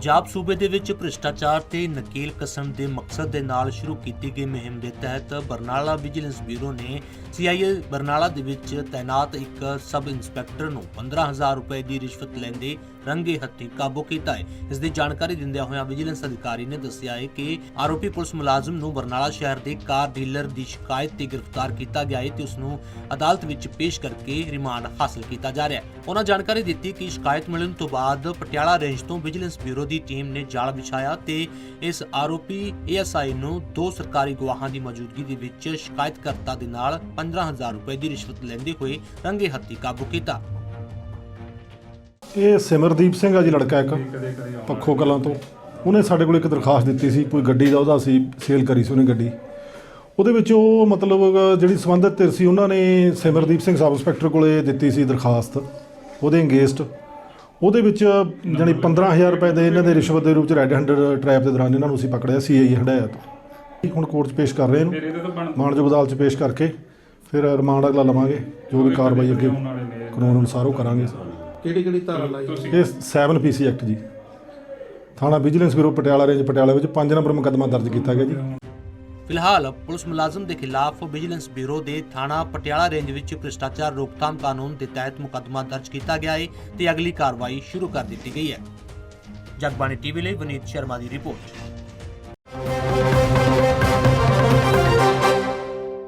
ਪੰਜਾਬ ਸੂਬੇ ਦੇ ਵਿੱਚ ਭ੍ਰਿਸ਼ਟਾਚਾਰ ਤੇ ਨਕੇਲ ਕਸਣ ਦੇ ਮਕਸਦ ਦੇ ਨਾਲ ਸ਼ੁਰੂ ਕੀਤੀ ਗਈ ਮੁਹਿੰਮ ਦੇ ਤਹਿਤ ਬਰਨਾਲਾ ਵਿਜੀਲੈਂਸ ਬਿਊਰੋ ਨੇ ਸੀਆਈਏ ਬਰਨਾਲਾ ਦੇ ਵਿੱਚ ਤਾਇਨਾਤ ਇੱਕ ਸਬ ਇੰਸਪੈਕਟਰ ਨੂੰ 15000 ਰੁਪਏ ਦੀ ਰਿਸ਼ਵਤ ਲੈਂਦੇ ਰੰਗੇ ਹੱਥੀਂ ਕਾਬੂ ਕੀਤਾ ਹੈ। ਇਸ ਦੀ ਜਾਣਕਾਰੀ ਦਿੰਦਿਆਂ ਹੋਇਆਂ ਵਿਜੀਲੈਂਸ ਅਧਿਕਾਰੀ ਨੇ ਦੱਸਿਆ ਹੈ ਕਿ ਆਰੋਪੀ ਪੁਲਿਸ ਮੁਲਾਜ਼ਮ ਨੂੰ ਬਰਨਾਲਾ ਸ਼ਹਿਰ ਦੇ ਕਾਰ ਡੀਲਰ ਦੀ ਸ਼ਿਕਾਇਤ ਤੇ ਗ੍ਰਿਫਤਾਰ ਕੀਤਾ ਗਿਆ ਹੈ ਤੇ ਉਸ ਨੂੰ ਅਦਾਲਤ ਵਿੱਚ ਪੇਸ਼ ਕਰਕੇ ਰਿਮਾਂਡ ਹਾਸਲ ਕੀਤਾ ਜਾ ਰਿਹਾ ਹੈ। ਉਹਨਾਂ ਜਾਣਕਾਰੀ ਦਿੱਤੀ ਕਿ ਸ਼ਿਕਾਇਤ ਮਿਲਣ ਤੋਂ ਬਾਅਦ ਪਟਿਆਲਾ ਰੇਂਜ ਤੋਂ ਵਿਜੀਲੈਂਸ ਬਿਊਰੋ ਦੀ ਟੀਮ ਨੇ ਜਾਲ ਵਿਛਾਇਆ ਤੇ ਇਸ ਆਰੋਪੀ ਏਐਸਆਈ ਨੂੰ ਦੋ ਸਰਕਾਰੀ ਗਵਾਹਾਂ ਦੀ ਮੌਜੂਦਗੀ ਦੇ ਵਿੱਚ ਸ਼ਿਕਾਇਤਕਰਤਾ ਦੇ ਨਾਲ 15000 ਰੁਪਏ ਦੀ ਰਿਸ਼ਵਤ ਲੈਂਦੇ ਹੋਏ ਰੰਗੇ ਹੱਥੀਂ ਕਾਬੂ ਕੀਤਾ। ਇਹ ਸਿਮਰਦੀਪ ਸਿੰਘ ਆ ਜੀ, ਲੜਕਾ ਇੱਕ, ਪੱਖੋ ਕਲਾਂ ਤੋਂ। ਉਹਨੇ ਸਾਡੇ ਕੋਲ ਇੱਕ ਦਰਖਾਸਤ ਦਿੱਤੀ ਸੀ, ਕੋਈ ਗੱਡੀ ਦਾ ਉਹਦਾ ਸੀ, ਸੇਲ ਕਰੀ ਸੀ ਉਹਨੇ ਗੱਡੀ। ਉਹਦੇ ਵਿੱਚ ਉਹ ਮਤਲਬ ਜਿਹੜੀ ਸੰਬੰਧਿਤ ਧਿਰ ਸੀ, ਉਹਨਾਂ ਨੇ ਸਿਮਰਦੀਪ ਸਿੰਘ ਸਬ ਇੰਸਪੈਕਟਰ ਕੋਲੇ ਦਿੱਤੀ ਸੀ ਦਰਖਾਸਤ। ਉਹਦੇ ਅੰਗੇਸਟ ਉਹਦੇ ਵਿੱਚ ਜਾਣੀ 15000 ਰੁਪਏ ਦੇ ਇਹਨਾਂ ਦੇ ਰਿਸ਼ਵਤ ਦੇ ਰੂਪ ਚ ਰੈੱਡ ਹੈਂਡਡ ਟ੍ਰੈਪ ਦੇ ਦੌਰਾਨ ਇਹਨਾਂ ਨੂੰ ਅਸੀਂ ਪਕੜਿਆ ਸੀਆਈ ਹੰਡਾਇਆ ਤੋਂ। ਹੁਣ ਕੋਰਟ 'ਚ ਪੇਸ਼ ਕਰ ਰਹੇ ਇਹਨੂੰ। ਮਾਣਯੋਗ ਅਦਾਲਤ 'ਚ ਪੇਸ਼ ਕਰਕੇ ਫਿਰ ਰਿਮਾਂਡ ਅਗਲਾ ਲਵਾਂਗੇ ਜੋ ਵੀ ਕਾਰਵਾਈ ਅੱਗੇ ਕਾਨੂੰਨ ਅਨੁਸਾਰ ਉਹ ਕਰਾਂਗੇ। ਕਿਹੜੀ ਕਿਹੜੀ ਧਾਰਾ ਲਾਈ? ਇਹ 7 ਪੀਸੀ ਐਕਟ ਜੀ। ਥਾਣਾ vigilance bureau Patiala range Patiala ਵਿੱਚ 5 ਨੰਬਰ ਮੁਕੱਦਮਾ ਦਰਜ ਕੀਤਾ ਗਿਆ ਜੀ। ਫਿਲਹਾਲ ਪੁਲਿਸ ਮੁਲਾਜ਼ਮ ਦੇ ਖਿਲਾਫ ਵਿਜੀਲੈਂਸ ਬਿਊਰੋ ਦੇ ਥਾਣਾ ਪਟਿਆਲਾ ਰੇਂਜ ਵਿੱਚ ਭ੍ਰਿਸ਼ਟਾਚਾਰ ਰੋਕਥਾਮ ਕਾਨੂੰਨ ਦੇ ਤਹਿਤ ਮੁਕੱਦਮਾ ਦਰਜ ਕੀਤਾ ਗਿਆ ਹੈ ਤੇ ਅਗਲੀ ਕਾਰਵਾਈ ਸ਼ੁਰੂ ਕਰ ਦਿੱਤੀ ਗਈ ਹੈ। ਜਗਬਾਣੀ ਟੀਵੀ ਲਈ ਵਿਨੀਤ ਸ਼ਰਮਾ ਦੀ ਰਿਪੋਰਟ।